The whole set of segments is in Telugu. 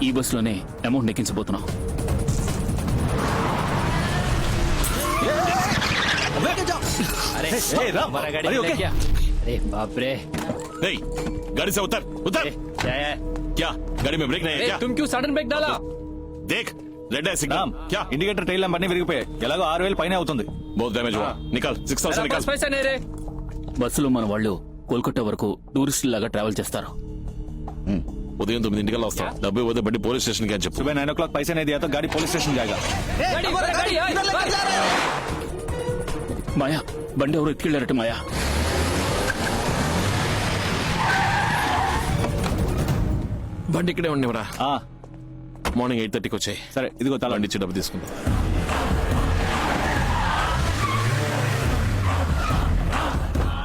ఈ బస్సులోనే అమౌంట్ నెక్కించబోతున్నాం अरे ए, राम, हमारा गाड़ी अरे, मिला ओके। क्या अरे बाप रे नहीं गाड़ी से उतर उतर ए, क्या है क्या गाड़ी में ब्रेक नहीं है अरे क्या तुम क्यों सडन ब्रेक डाला देख रेड है सिग्नल రామ్ क्या ఇండికేటర్ టైల్ ల్యాంప్ అన్ని విరిగిపోయాయి ఎలాగో ఆరు వేలు పైన అవుతుంది बहुत डैमेज हुआ निकल सिक्स मेरा थाउजेंड पास निकल पैसा नहीं रे బస్సులో మన వాళ్ళు కోల్కతా వరకు టూరిస్టుల లాగా ట్రావెల్ చేస్తారు ఉదయం తొమ్మిది ఇంటికి వస్తాం డబ్బు ఇవ్వదు బట్టి పోలీస్ స్టేషన్కి చెప్పు. నైన్ ఓ క్లాక్ పైసా అనేది గాడి పోలీస్ స్టేషన్ జాగా. మాయా బండి ఎవరు ఎక్కిళ్ళారట మాయా. బండి ఇక్కడే ఉండేవరా మార్నింగ్ ఎయిట్ థర్టీకి వచ్చాయి. సరే ఇదిగో తల. బండి ఇచ్చి డబ్బు తీసుకుందాం.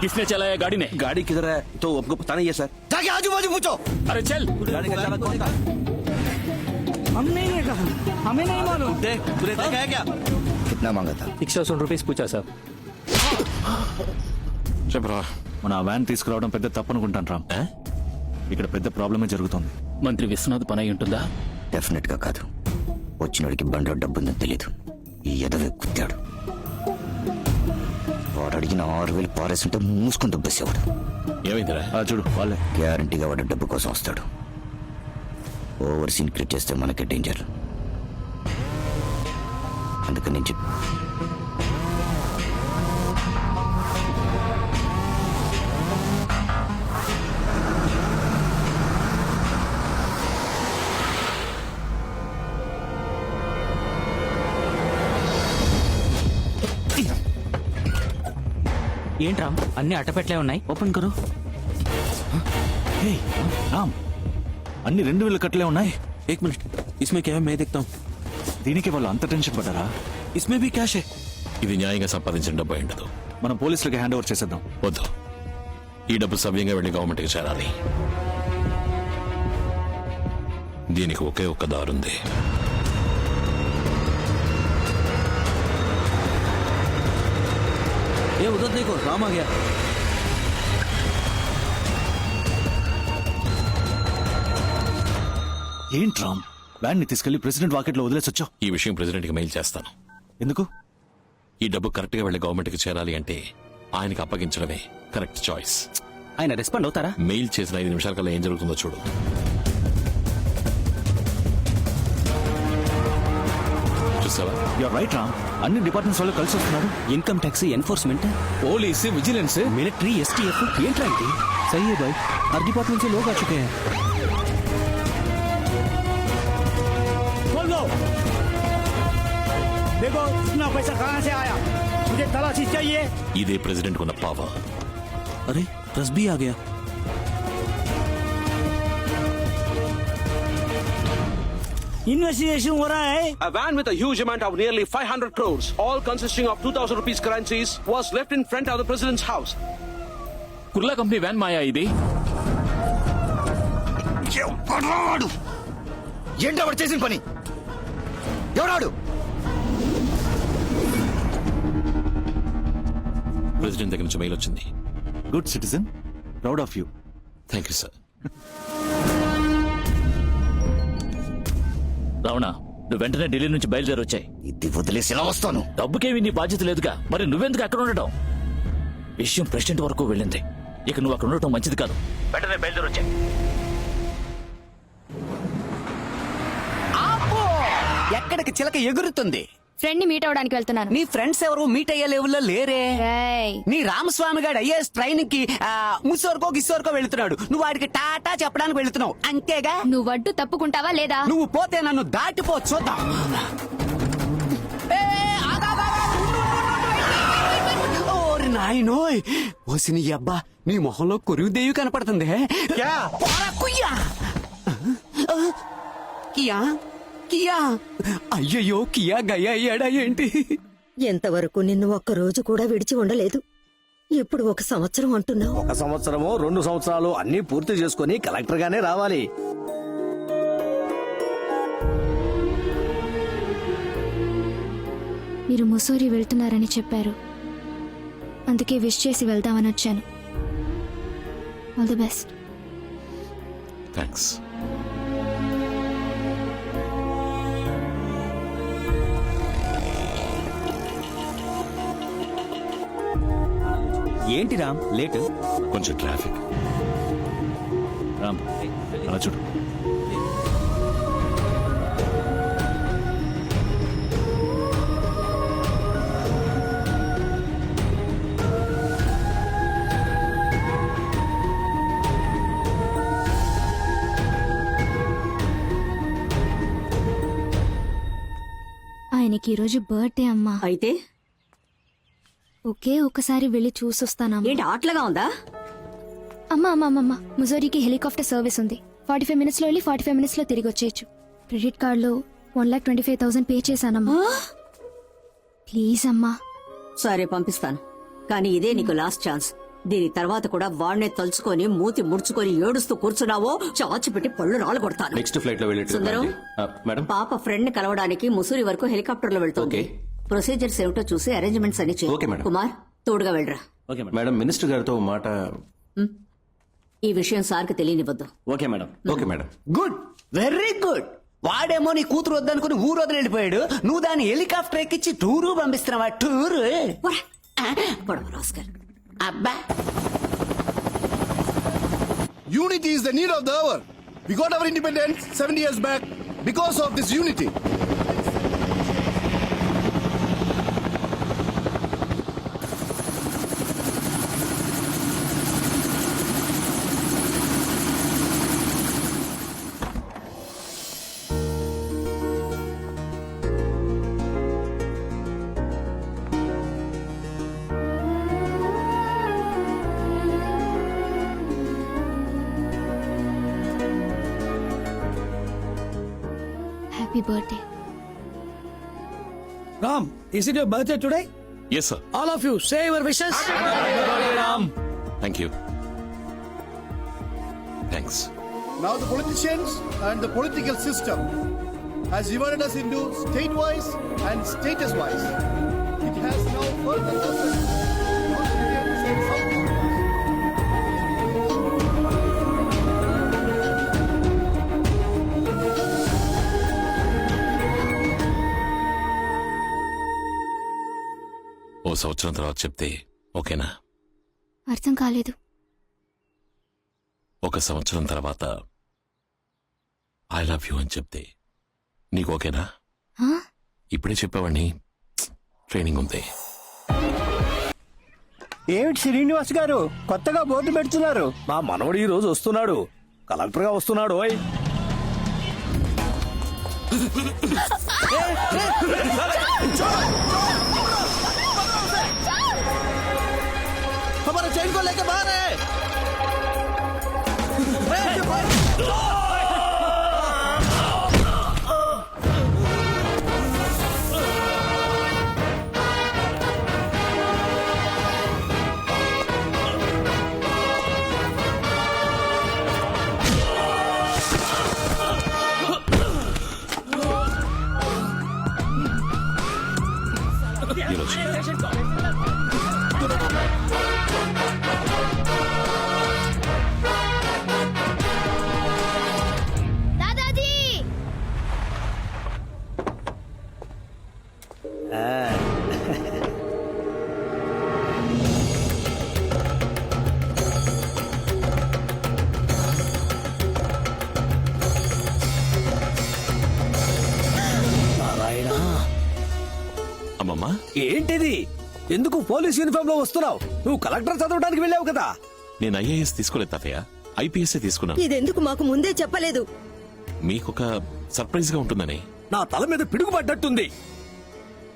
किसने चलाया गाड़ी ने गाड़ी किधर है तो हमको पता नहीं है सर जाके आजू बाजू पूछो अरे चल गाड़ी का चालक कौन था हम नहीं है कहा हमें नहीं मालूम देख तूने देखा है क्या कितना मांगा था इक्कीस सौ रुपीस पूछा सर చెప్పరా మన ఆ వ్యాన్ తీసుకురావడం పెద్ద తప్పు అనుకుంటాను రామ్ ఇక్కడ పెద్ద ప్రాబ్లమే జరుగుతుంది మంత్రి విశ్వనాథ్ పని అయి ఉంటుందా డెఫినెట్ గా కాదు వచ్చినోడికి బండిలో డబ్బు ఉందని తెలియదు ఈ ఎదవే కుత్తాడు వాడు అడిగిన ఆరు వేలు పారేస్తుంటే మూసుకుని దుబ్బేసేవాడు. ఏమైందిరా? ఆ, చూడు వాళ్ళే. గ్యారంటీగా వాడు డబ్బు కోసం వస్తాడు. ఓవర్ సీన్ క్రియేట్ చేస్తే మనకే డేంజర్. అందుకని నేను ఏంటి రామ్ అన్ని అటపెట్లే ఉన్నాయి. ఓపెన్ కరు. రామ్ అన్ని రెండు వేల కట్టలే ఉన్నాయి. ఏక్ మినిట్. ఇస్మే క్యా మే దిక్తాం. దీనికి వాళ్ళు అంత టెన్షన్ పడ్డారా? ఇస్మే బి క్యాషే ఇది న్యాయంగా సంపాదించిన డబ్బు ఉండదు. మనం పోలీసులకి హ్యాండ్ ఓవర్ చేసేద్దాం. వద్దు. ఈ డబ్బు సవ్యంగా వెళ్ళి గవర్నమెంట్కి చేరాలి. దీనికి ఒకే ఒక్క దారుంది. उधर देखो राम आ गया ఏంటి రామ్ వ్యాన్ ని తీసుకెళ్లి ప్రెసిడెంట్ వాకెట్ లో వదిలేసి వచ్చావు ఈ విషయం ప్రెసిడెంట్ కి మెయిల్ చేస్తాను ఎందుకు ఈ డబ్బు కరెక్ట్ గా వెళ్లి గవర్నమెంట్ కి చేరాలి అంటే ఆయనకి అప్పగించడమే కరెక్ట్ చాయిస్ ఆయన రెస్పాండ్ అవుతారా మెయిల్ చేసిన ఐదు నిమిషాల కల్లా ఏం జరుగుతుందో చూడు చూసావా యూర్ రైట్ రామ్ అన్ని డిపార్ట్మెంట్స్ వాళ్ళు కలిసి వస్తున్నారు income tax enforcement police vigilance military STF ఏంట్రా ఇది सही है भाई हर डिपार्टमेंट से लोग आ चुके हैं खोल दो देखो इतना पैसा कहाँ से आया मुझे तलाशी चाहिए ఇదే ప్రెసిడెంట్ ఉన్న పవర్ अरे प्रेस भी आ investigation ఒరాయ్ A van with a huge amount of nearly 500 crores, all consisting of 2,000 rupees currencies, was left in front of the president's house. Kurla company van మాయా ఇది ఎవడాడు ఏంటో వాడు చేసిన పని ఎవడాడు ప్రెసిడెంట్ దగ్గర నుంచి మెయిల్ వచ్చింది good citizen proud of you thank you sir Ravana నువ్వు వెంటనే ఢిల్లీ నుంచి బయలుదేరి వచ్చాయి ఇది వదిలేసి ఎలా వస్తాను? డబ్బుకేమి నీ బాధ్యత లేదుగా. మరి నువ్వెందుకు అక్కడ ఉండటం? విషయం ప్రెసిడెంట్ వరకు వెళ్ళింది. ఇక నువ్వు అక్కడ ఉండటం మంచిది కాదు. వెంటనే బయలుదేరి వచ్చాయి ఎక్కడికి చిలక ఎగురుతుంది? ఫ్రెండ్ని మీట్ అవడానికి వెళ్తున్నాను. నీ ఫ్రెండ్స్ ఎవరు? మీట్ అయ్యే లెవెల్లో లేరే. రేయ్, నీ రామస్వామి గారు ఐఏఎస్ ట్రైనింగ్కి ముసోర్కో గిస్సోర్కో వెళ్తున్నాడు. నువ్వు వాడికి టాటా చెప్పడానికి వెళ్తున్నావు. అంతేగా? నువ్వు అడ్డు తప్పుకుంటావా లేదా? నువ్వు పోతే నన్ను దాటిపో చూద్దాం. ఏ, ఆగు, ఆగు, ఆగు, ఉండు, ఉండు, ఉండు, ఉండు. ఓరి నాయనోయ్. ఓసి నీ అబ్బా నీ మొహంలో కొరివిదేవి కనపడుతుంది పోరా, కుయ్యా. ఆ, కియా? కియా. అయ్యయ్యో కియా గయ్యా అయ్యాడా ఏంటి? ఎంతవరకు నిన్ను ఒక్క రోజు కూడా విడిచి ఉండలేదు? ఇప్పుడు ఒక సంవత్సరం అంటున్నావు. ఒక సంవత్సరము రెండు సంవత్సరాలు అన్ని పూర్తి చేసుకుని కలెక్టర్ గానే రావాలి. మీరు ముసూరి వెళ్తున్నారని చెప్పారు. అందుకే విష్ చేసి వెళ్దామని వచ్చాను. ఆల్ ది బెస్ట్ థ్యాంక్స్ ఏంటి రామ్? లేట్? కొంచెం ట్రాఫిక్. రామ్ అలా చూడు. ఆయనకి ఈరోజు బర్త్డే అమ్మా. అయితే? ఒకే ఒక్కసారి వెళ్ళి చూసొస్తానమ్మా ఏంటి ఆటలుగా ఉందా? అమ్మా అమ్మా అమ్మమ్మ ముజోరీకి హెలికాప్టర్ సర్వీస్ ఉంది. ఫార్టీ ఫైవ్ మినిట్స్లో వెళ్ళి ఫార్టీ ఫైవ్ మినిట్స్లో తిరిగి వచ్చేయచ్చు. క్రెడిట్ కార్డ్లో one lakh twenty five thousand pay చేశానమ్మా. Please అమ్మా. సరే పంపిస్తాను. కానీ ఇదే నీకు లాస్ట్ ఛాన్స్. దీని తర్వాత కూడా వాడినే తలుచుకొని మూతి ముడుచుకొని ఏడుస్తూ కూర్చున్నావో చాచి పెట్టి పళ్ళు రాళ్ళు కొడతాను నెక్స్ట్ ఫ్లైట్లో సుందరం మేడం? పాప ఫ్రెండ్ని కలవడానికి ముసూరి వరకు హెలికాప్టర్లో వెళ్తుంది. ఓకే. ప్రొసీజర్స్ ఏమిటో చూసి అరేంజ్మెంట్స్ అన్ని ఓకే, చేయి మేడం. కుమార్ తోడుగా వెళ్ళరా. Okay madam. మినిస్టర్ గారితో మాట ఈ విషయం సార్కి తెలియనివ్వద్దు. Okay madam. Okay madam. Good. Very good. వాడేమో నీ కూతురు వద్దనుకుని ఊరు వదిలి వెళ్ళిపోయాడు. నువ్వు దాన్ని హెలికాప్టర్ ఎక్కించి టూరు పంపిస్తున్నావా? టూరు? పోరా. పొడవ రాస్కల్. అబ్బా. Unity is the need of the hour. We got our independence 70 years back because of this unity. Happy birthday. Ram, is it your birthday today? Yes, sir. All of you, say your wishes. Ram. Thank you. Thanks. Now the politicians and the political system has divided us into state-wise and status-wise. It has now further us. ఓ సంవత్సరం తర్వాత చెప్తే ఓకేనా అర్థం కాలేదు ఒక సంవత్సరం తర్వాత ఐ లవ్ యూ అని చెప్తే నీకు ఓకేనా? ఇప్పుడే చెప్పేవాడిని ట్రైనింగ్ ఉంది ఏమిటి శ్రీనివాస్ గారు కొత్తగా బోర్డు పెడుతున్నారు మా మనవడు ఈ రోజు వస్తున్నాడు కలెక్టర్గా వస్తున్నాడు ఓయ్ हमारा चैन को लेके बाहर है అమ్మమ్మా ఏంటిది? ఎందుకు పోలీస్ యూనిఫామ్లో వస్తున్నావు? నువ్వు కలెక్టర్ చదవడానికి వెళ్ళావు కదా? నేను ఐఏఎస్ తీసుకోలేదు తాతయ్య. ఐపీఎస్ తీసుకున్నాను. ఇదెందుకు మాకు ముందే చెప్పలేదు? మీకొక సర్ప్రైజ్గా ఉంటుందని. నా తల మీద పిడుగుపడ్డట్టుంది.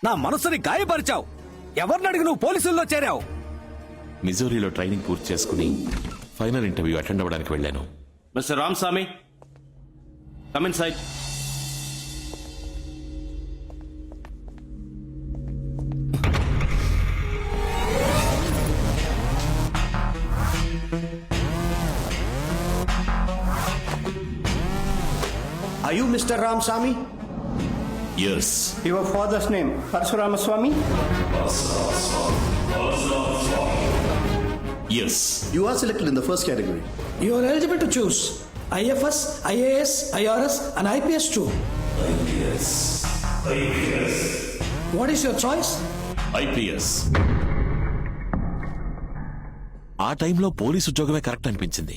నా మనసుని గాయపరిచావు. ఎవరిని అడిగి నువ్వు పోలీసుల్లో చేరావు? మిజోరీలో ట్రైనింగ్ పూర్తి చేసుకుని ఫైనల్ ఇంటర్వ్యూ అటెండ్ అవ్వడానికి వెళ్ళాను. Mister Ramaswamy come in Ram Sami? Yes Your father's name, Parshurama Swami? Yes You are selected in the first category. You are eligible to choose IFS, IAS, IRS, and IPS too. IPS, IPS. What is your choice? IPS ఆ టైంలో పోలీస్ ఉద్యోగమే కరెక్ట్ అనిపించింది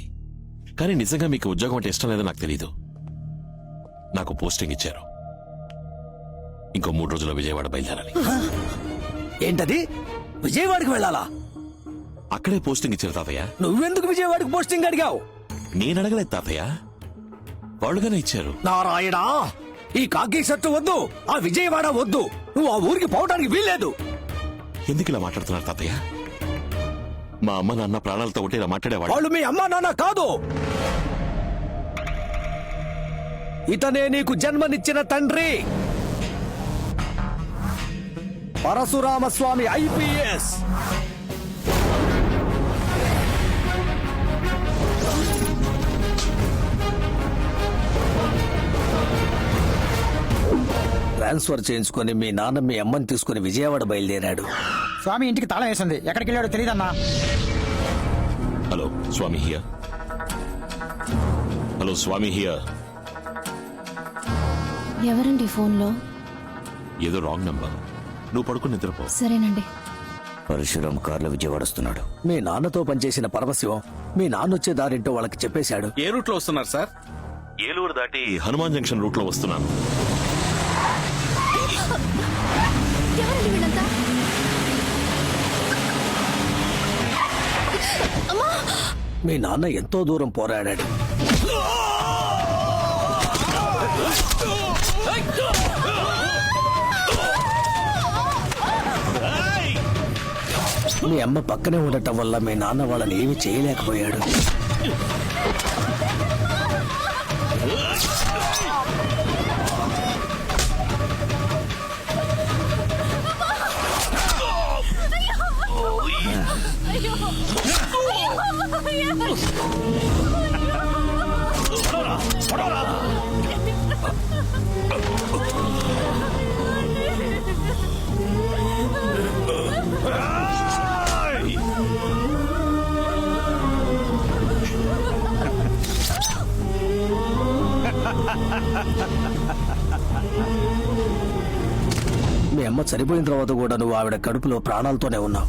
కానీ నిజంగా మీకు ఉద్యోగం అంటే ఇష్టం లేదో నాకు తెలీదు నాకు పోస్టింగ్ ఇచ్చారు. ఇంకో మూడు రోజుల్లో విజయవాడ బయలుదేరాలి. ఏంటది? విజయవాడకి వెళ్ళాలా? అక్కడే పోస్టింగ్ ఇచ్చారు తాతయ్య. నువ్వెందుకు విజయవాడకి పోస్టింగ్ అడిగావు? నేను అడగలేదు తాతయ్య. వాళ్ళుగానే ఇచ్చారు. నారాయణ ఈ కాకి షర్టు వద్దు ఆ విజయవాడ వద్దు. నువ్వు ఆ ఊరికి పోవడానికి వీల్లేదు. ఎందుకు ఇలా మాట్లాడుతున్నారు తాతయ్య? మా అమ్మ నాన్న ప్రాణాలతో ఉంటే ఇలా మాట్లాడేవాడు వాళ్ళు మీ అమ్మా నాన్న కాదు. ఇతనే నీకు జన్మనిచ్చిన తండ్రి. పరశురామస్వామి ఐపీఎస్. ట్రాన్స్ఫర్ చేయించుకొని మీ నాన్న మీ అమ్మని తీసుకుని విజయవాడ బయలుదేరాడు. స్వామి ఇంటికి తాళం వేసింది. ఎక్కడికి వెళ్ళాడో తెలియదన్నా hello Swami here. Hello Swami here. ఎవరండి ఫోన్లో? ఏదో రాంగ్ నంబర్. నువ్వు పడుకుని నిద్రపో. సరేనండి. పరశురామ్ కార్లో విజయవాడ వస్తున్నాడు. మీ నాన్నతో పనిచేసిన పరమశివం మీ నాన్న వచ్చే దారింటో వాళ్ళకి చెప్పేశాడు. ఏ రూట్లో వస్తున్నారు సార్? ఏలూరు దాటి హనుమాన్ జంక్షన్ రూట్లో వస్తున్నాను. ఎవరండి వీళ్ళంతా? మీ నాన్న ఎంతో దూరం పోరాడాడు. మీ అమ్మ పక్కనే ఉండటం వల్ల మీ నాన్న వాళ్ళని ఏమి చేయలేకపోయాడు. చనిపోయిన తర్వాత కూడా నువ్వు ఆవిడ కడుపులో ప్రాణాలతోనే ఉన్నావు.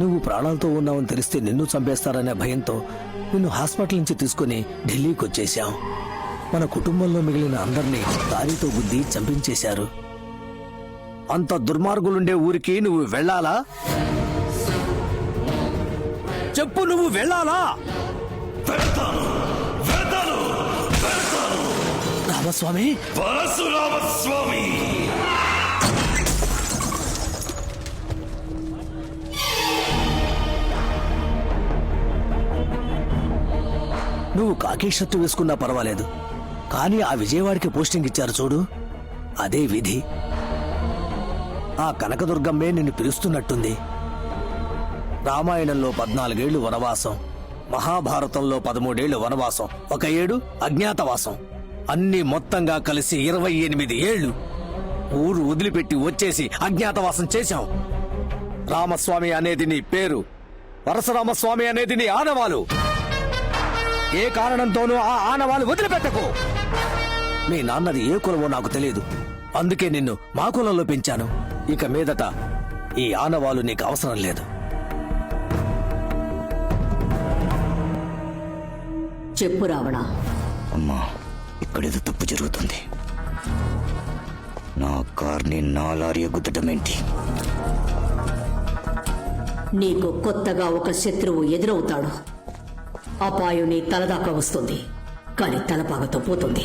నువ్వు ప్రాణాలతో ఉన్నావని తెలిస్తే నిన్ను చంపేస్తారనే భయంతో నిన్ను హాస్పిటల్ నుంచి తీసుకుని ఢిల్లీకి వచ్చేశాం. మన కుటుంబంలో మిగిలిన అందరినీ దారితో గుద్ది చంపించేశారు. అంత దుర్మార్గులుండే ఊరికి నువ్వు వెళ్ళాలా? చెప్పు నువ్వు వెళ్ళాలా? రామస్వామి! నువ్వు కాకి షర్టు వేసుకున్నా పర్వాలేదు. కానీ ఆ విజయవాడికి పోస్టింగ్ ఇచ్చారు చూడు. అదే విధి. ఆ కనకదుర్గమ్మే నిన్ను పిలుస్తున్నట్టుంది. రామాయణంలో పద్నాలుగేళ్ళు వనవాసం. మహాభారతంలో పదమూడేళ్ళు వనవాసం. ఒక ఏడు అజ్ఞాతవాసం. అన్ని మొత్తంగా కలిసి ఇరవై ఎనిమిది ఏళ్ళు ఊరు వదిలిపెట్టి వచ్చేసి అజ్ఞాతవాసం చేశాం. రామస్వామి అనేది నీ పేరు. వరసరామస్వామి అనేది నీ ఆనవాలు. ఏ కారణంతోనూ ఆ ఆనవాలు వదిలిపెట్టకు. మీ నాన్నది ఏ కులమో నాకు తెలియదు. అందుకే నిన్ను మా కులంలో పెంచాను. ఇక మీదట ఈ ఆనవాలు నీకు అవసరం లేదు. చెప్పు రావణ. అమ్మా ఇక్కడేదో తప్పు జరుగుతుంది. నా కార్ని నా లారీ గుద్దటం ఏంటి? నీకు కొత్తగా ఒక శత్రువు ఎదురవుతాడు. అపాయం నీ తలదాకా వస్తుంది. కానీ తలపాగతో పోతుంది.